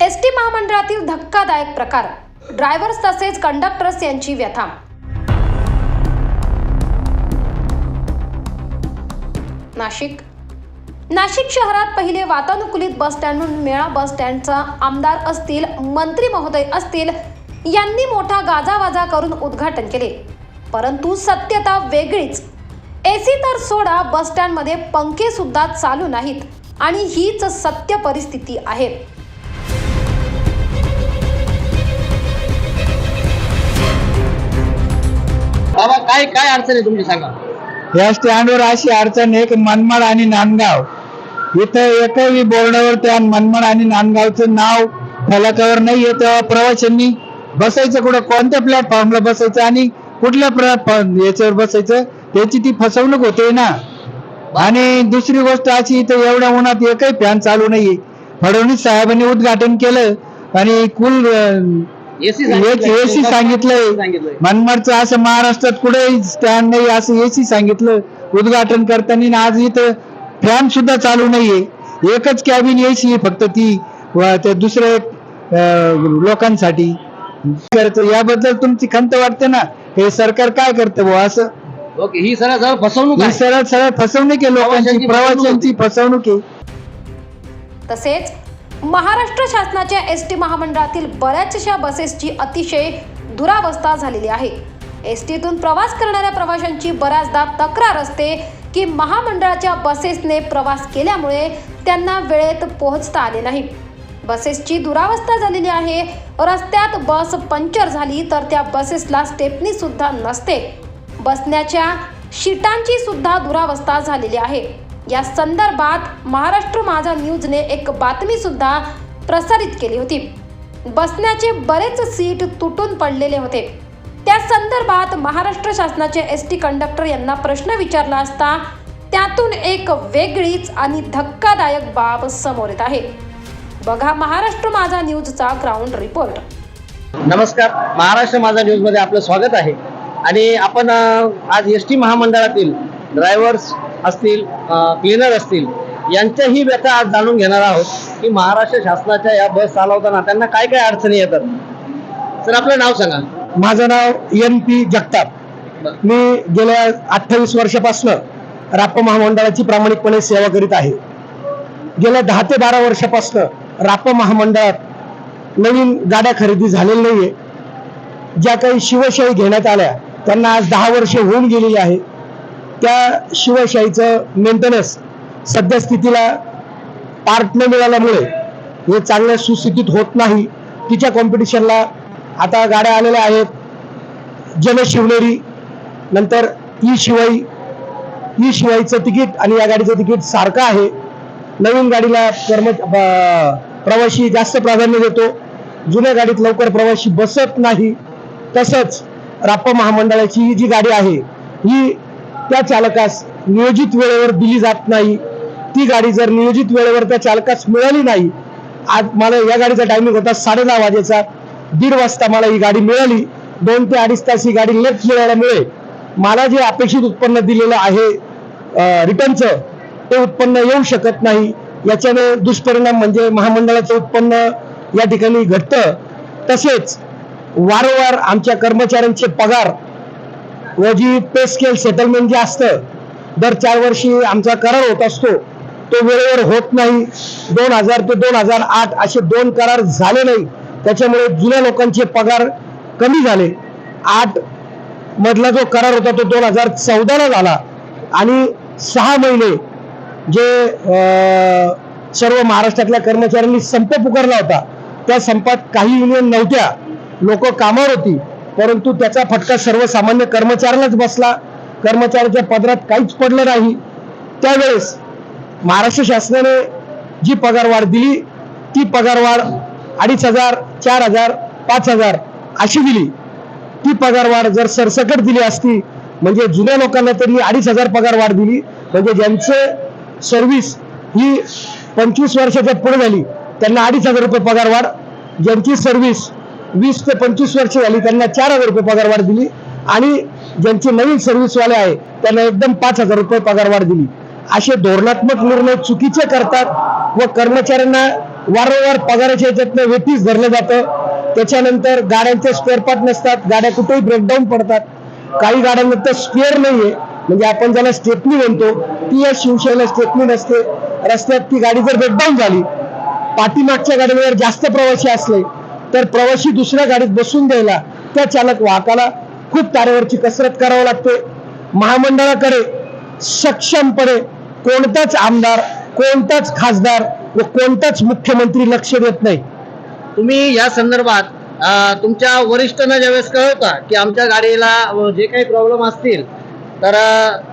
S T महामंडळातील धक्कादायक प्रकार. Drivers तसेच कंडक्टर्स यांची व्यथा. नाशिक. नाशिक शहरात पहिले वातानुकूलित बस स्टँड म्हणून मेळा बस स्टँडचा आमदार असतील मंत्री महोदय असतील यांनी मोठा गाजावाजा करून उद्घाटन केले. परंतु सत्यता वेगळीच. एसी तर सोडा बस स्टँडमध्ये पंखे सुद्धा चालू नाहीत आणि हीच सत्य परिस्थिती आहे. बाबा काय काय अडचण आहे तुमची सांगा. या स्टँडवर अशी अडचण आहे की मनमाड आणि नांदगाव. इथं एकही बोर्डावर त्या मनमाड आणि नांदगावचं नाव फलकावर नाही तेव्हा प्रवाशांनी बसायचं कुठं? कोणत्या प्लॅटफॉर्मला बसायचं? आणि कुठल्या प्लॅटफॉर्म याच्यावर बसायचं? त्याची ती फसवणूक होते ना. आणि दुसरी गोष्ट अशी इथं एवढ्या उन्हात एकही फॅन चालू नाहीये. फडणवीस साहेबांनी उद्घाटन केलं आणि कुल एसी सांगितलंय. मनमाडचं असं महाराष्ट्रात कुठेही स्टँड नाही असं एसी सांगितलं. उद्घाटन करताना आज इथं फॅन सुद्धा चालू नाहीये. एकच कॅबिन एसी फक्त ती त्या दुसऱ्या लोकांसाठी. याबद्दल तुमची खंत वाटते ना? हे सरकार काय करतं बुवा असं? ओके ही सरळ सरळ फसवणूक ही आहे. सरळ सरळ फसवणूक आहे लोकांची प्रवाशांची प्रवाशांची फसवणूक. आहे तसेच महाराष्ट्र शासनाच्या एस टी महामंडळातील बऱ्याचशा बसेसची अतिशय दुरावस्था झालेली आहे. एस टीतून प्रवास करणाऱ्या प्रवाशांची बऱ्याचदा तक्रार असते की महामंडळाच्या बसेसने प्रवास केल्यामुळे त्यांना वेळेत पोहोचता आले नाही. बसेसची दुरावस्था झालेली आहे. रस्त्यात बस पंक्चर झाली तर त्या बसेसला स्टेपनी सुद्धा नसते. बसण्याच्या शीटांची सुद्धा दुरावस्था झालेली आहे. या संदर्भात महाराष्ट्र माझा न्यूजने एक बातमी सुद्धा प्रसारित केली होती. बसण्याचे बरेच सीट तुटून पडलेले होते. त्या संदर्भात महाराष्ट्र शासनाचे एस टी कंडक्टर यांना प्रश्न विचारला असता त्यातून एक वेगळीच आणि धक्कादायक बाब समोर येत आहे. बघा महाराष्ट्र माझा न्यूजचा ग्राउंड रिपोर्ट. नमस्कार. महाराष्ट्र माझा न्यूजमध्ये आपलं स्वागत आहे. आणि आपण आज एस टी महामंडळातील ड्रायव्हर्स असतील क्लिनर असतील यांच्याही व्यथा आज जाणून घेणार आहोत की महाराष्ट्र शासनाच्या या बस चालवताना त्यांना काय काय अडचणी येतात. सर आपलं नाव सांगा. माझं नाव एन पी जगताप. मी गेल्या अठ्ठावीस वर्षापासून राप महामंडळाची प्रामाणिकपणे सेवा करीत आहे. गेल्या दहा ते बारा वर्षापासून राप महामंडळात नवीन गाड्या खरेदी झालेल्या नाहीये. ज्या काही शिवशाही घेण्यात आल्या त्यांना आज दहा वर्ष होऊन गेलेली आहे त्या शिवशाहीचं मेंटेनन्स सध्या स्थितीला पार्ट न मिळाल्यामुळे हे चांगल्या सुस्थितीत होत नाही. तिच्या कॉम्पिटिशनला आता गाड्या आलेल्या आहेत. जनशिवनेरी नंतर ई शिवाई ई शिवाईचं तिकीट आणि या गाडीचं तिकीट सारखं आहे. नवीन गाडीला कर्म प्रवाशी जास्त प्राधान्य देतो. जुन्या गाडीत लवकर प्रवाशी बसत नाही. तसंच राप्पा महामंडळाची ही जी गाडी आहे ही त्या चालकास नियोजित वेळेवर दिली जात नाही. ती गाडी जर नियोजित वेळेवर त्या चालकास मिळाली नाही आज मला या गाडीचा टायमिंग होता साडे दहा वाजेचा. दीड वाजता मला ही गाडी मिळाली. दोन ते अडीच तास ही गाडी लेट मिळाल्यामुळे मला जे अपेक्षित उत्पन्न दिलेलं आहे रिटर्नचं ते उत्पन्न येऊ शकत नाही. याच्याने दुष्परिणाम म्हणजे महामंडळाचं उत्पन्न या ठिकाणी घटतं. तसेच वारंवार आमच्या कर्मचाऱ्यांचे पगार व जी पे स्केल सेटलमेंट जे असतं दर चार वर्षी आमचा करार होत असतो तो वेळेवर होत नाही. दोन हजार ते दोन हजार आठ असे दोन करार झाले नाही. त्याच्यामुळे जुन्या लोकांचे पगार कमी झाले. आठ मधला जो करार होता तो दोन हजार चौदाला झाला. आणि सहा महिने जे सर्व महाराष्ट्रातल्या कर्मचाऱ्यांनी संप पुकारला होता त्या संपात काही युनियन नव्हत्या. लोक कामावर होती परंतु त्याचा फटका सर्वसामान्य कर्मचाऱ्यालाच बसला. कर्मचाऱ्याच्या पदरात काहीच पडलं नाही. त्यावेळेस महाराष्ट्र शासनाने जी पगारवाढ दिली ती पगारवाढ अडीच हजार चार हजार पाच हजार अशी दिली. ती पगारवाढ जर सरसकट दिली असती म्हणजे जुन्या लोकांना तरी अडीच हजार पगार वाढ दिली म्हणजे ज्यांचे सर्व्हिस ही पंचवीस वर्षाच्या पुढे झाली. त्यांना अडीच हजार रुपये पगार वाढ. ज्यांची सर्व्हिस वीस ते पंचवीस वर्ष झाली त्यांना चार हजार रुपये पगार वाढ दिली. आणि ज्यांचे नवीन सर्व्हिसवाले आहे त्यांना एकदम पाच हजार रुपये पगारवाढ दिली. असे धोरणात्मक निर्णय चुकीचे करतात व कर्मचाऱ्यांना वारंवार पगाराच्या याच्यातनं वेटीस धरलं जातं. त्याच्यानंतर गाड्यांचे स्पेअर पार्ट नसतात गाड्या कुठेही ब्रेकडाऊन पडतात. काही गाड्यांना तर स्पेअर नाहीये. म्हणजे आपण ज्याला स्टेपनी म्हणतो ती या शिवसेना स्टेटमेंट नसते रस्त्यात ती गाडी जर ब्रेकडाऊन झाली पाठीमागच्या गाडीवर जास्त प्रवासी असले तर प्रवासी दुसऱ्या गाडीत बसून द्यायला त्या चालक वाहकाला खूप तारेवरची कसरत करावी लागते. महामंडळाकडे सक्षमपणे कोणताच आमदार कोणताच खासदार व कोणताच मुख्यमंत्री लक्ष देत नाही. तुम्ही या संदर्भात तुमच्या वरिष्ठांना ज्यावेळेस कळवता की आमच्या गाडीला जे काही प्रॉब्लेम असतील तर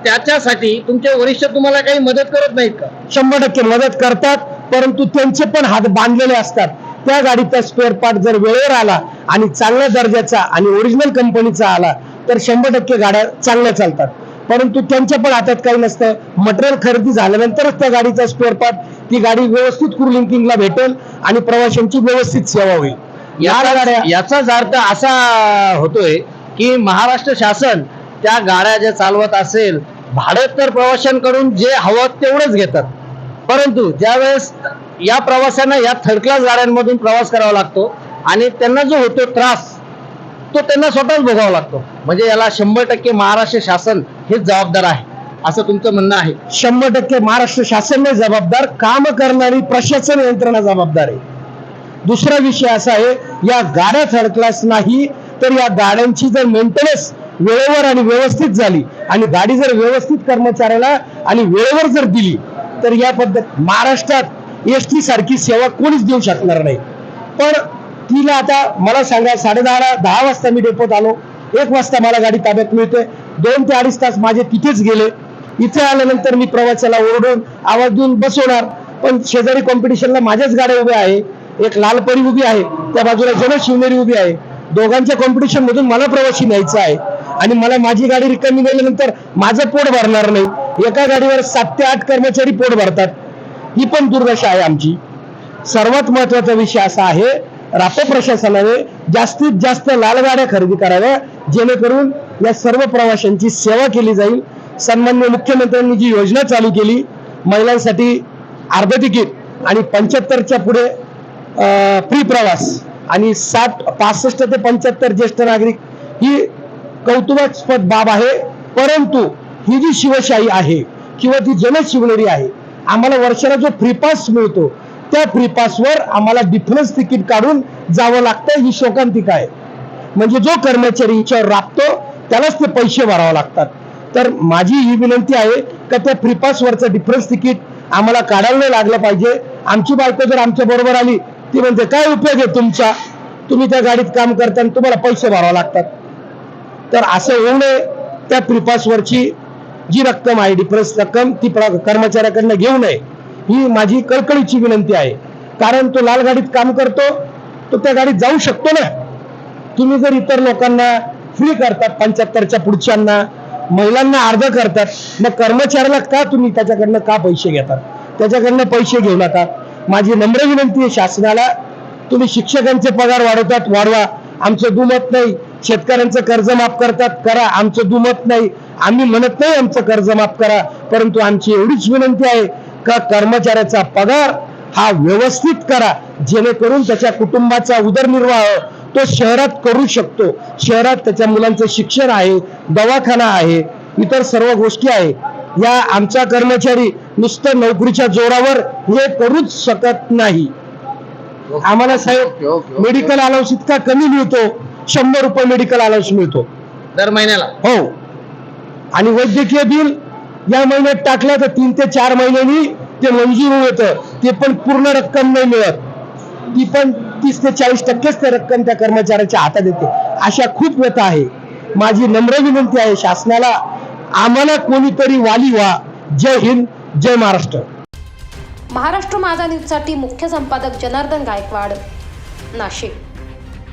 त्याच्यासाठी तुमचे वरिष्ठ तुम्हाला काही मदत करत नाहीत का? शंभर टक्के मदत करतात परंतु त्यांचे पण हात बांधलेले असतात. त्या गाडीचा स्पेअर पार्ट जर वेळेवर आला आणि चांगल्या दर्जाचा आणि ओरिजिनल कंपनीचा आला तर शंभर टक्के गाड्या चांगल्या चालतात. परंतु त्यांच्या पण हातात काही नसतं. मटेरियल खरेदी झाल्यानंतरच त्या गाडीचा स्पेअर पार्ट ती गाडी व्यवस्थित क्रू लिंकिंगला भेटेल आणि प्रवाशांची व्यवस्थित सेवा होईल. या गाड्या याचा- याचाच अर्थ असा होतोय की महाराष्ट्र शासन त्या गाड्या ज्या चालवत असेल भाडं तर प्रवाशांकडून जे हवं तेवढंच घेतात. परंतु ज्यावेळेस या प्रवाशांना या थर्ड क्लास गाड्यांमधून प्रवास करावा लागतो आणि त्यांना जो होतो त्रास तो त्यांना स्वतःच भोगावा लागतो. म्हणजे याला शंभर टक्के महाराष्ट्र शासन हेच जबाबदार आहे असं तुमचं म्हणणं आहे. शंभर टक्के महाराष्ट्र शासन जबाबदार काम करणारी प्रशासन यंत्रणा जबाबदार आहे. दुसरा विषय असा आहे या गाड्या थर्ड क्लास नाही तर या गाड्यांची जर मेंटेनन्स वेळेवर आणि व्यवस्थित झाली. आणि गाडी जर व्यवस्थित कर्मचाऱ्याला आणि वेळेवर जर दिली तर या पद्धत महाराष्ट्रात एस टी सारखी सेवा कोणीच देऊ शकणार नाही. पण तिला आता मला सांगा साडे दहा दहा वाजता मी डेपोत आलो. एक वाजता मला गाडी ताब्यात मिळते. दोन ते अडीच तास माझे तिथेच गेले. इथे आल्यानंतर मी प्रवासाला ओरडून आवाज देऊन बसवणार. पण शेजारी कॉम्पिटिशनला माझ्याच गाड्या उभ्या आहे. एक लालपरी उभी आहे. त्या बाजूला जन शिवनेरी उभी आहे. दोघांच्या कॉम्पिटिशन मधून मला प्रवासी न्यायचा आहे. आणि मला माझी गाडी रिकामी गेल्यानंतर माझं पोट भरणार नाही. एका गाडीवर सात ते आठ कर्मचारी पोट भरतात. ही पण दुर्दशा आहे आमची. सर्वात महत्त्वाचा विषय असा आहे राप प्रशासनाने जास्तीत जास्त लाल गाड्या खरेदी कराव्या जेणेकरून या सर्व प्रवाशांची सेवा केली जाईल. सन्मान्य मुख्यमंत्र्यांनी जी योजना चालू केली महिलांसाठी अर्ध तिकीट आणि पंच्याहत्तरच्या पुढे फ्री प्रवास आणि साठ पासष्ट ते पंच्याहत्तर ज्येष्ठ नागरिक ही कौतुकास्पद बाब आहे. परंतु ही जी शिवशाही आहे किंवा ती जनशिवनेरी आहे आम्हाला वर्षाला जो फ्री पास मिळतो त्या फ्री पासवर आम्हाला डिफरन्स तिकीट काढून जावं लागतं ही शोकांतिका आहे. म्हणजे जो कर्मचारी याच्यावर राबतो त्यालाच ते पैसे भरावे लागतात. तर माझी ही विनंती आहे का त्या फ्री पासवरचं डिफरन्स तिकीट आम्हाला काढायला नाही लागलं पाहिजे. आमची बायको जर आमच्या बरोबर आली ती म्हणते काय उपयोग आहे तुमचा? तुम्ही त्या गाडीत काम करता आणि तुम्हाला पैसे भरावे लागतात. तर असं होऊ नये त्या प्रिपासवरची जी रक्कम आहे डिफरन्स रक्कम ती प्र- कर्मचाऱ्याकडनं घेऊ नये ही माझी कळकळीची विनंती आहे. कारण तो लाल गाडीत काम करतो तो त्या गाडीत जाऊ शकतो ना. तुम्ही जर इतर लोकांना फ्री करतात पंच्याहत्तरच्या पुढच्यांना महिलांना अर्ध करतात मग कर्मचाऱ्याला का तुम्ही त्याच्याकडनं का पैसे घेतात? त्याच्याकडनं पैसे घेऊ नका. माझी नम्र विनंती आहे शासनाला तुम्ही शिक्षकांचे पगार वाढवतात वाढवा. आमचं दुमत नाही. शेतकऱ्यांचं कर्ज माफ करतात करा आमचं दुमत नाही. आम्ही म्हणत नाही आमचं कर्ज माफ करा परंतु आमची एवढीच विनंती आहे का कर्मचाऱ्याचा पगार हा व्यवस्थित करा जेणेकरून त्याच्या कुटुंबाचा उदरनिर्वाह तो शहरात करू शकतो. शहरात त्याच्या मुलांचं शिक्षण आहे दवाखाना आहे इतर सर्व गोष्टी आहे. या आमचा कर्मचारी नुसतं नोकरीच्या जोरावर हे करूच शकत नाही. आम्हाला साहेब मेडिकल अलाउन्स इतका कमी मिळतो. शंभर रुपये मेडिकल अलाउन्स मिळतो. दर महिन्याला? हो. आणि वैद्यकीय बिल या महिन्यात टाकलं तर तीन ते चार महिन्यांनी ते मंजूर होतं. ते पण पूर्ण रक्कम नाही मिळत. ती पण तीस ते चाळीस टक्केच ते रक्कम त्या कर्मचाऱ्याच्या हातात येते. अशा खूप व्यथा आहे. माझी नम्र विनंती आहे शासनाला आम्हाला कोणीतरी वाली व्हा. जय हिंद जय महाराष्ट्र. महाराष्ट्र माझा न्यूजसाठी मुख्य संपादक जनार्दन गायकवाड नाशिक.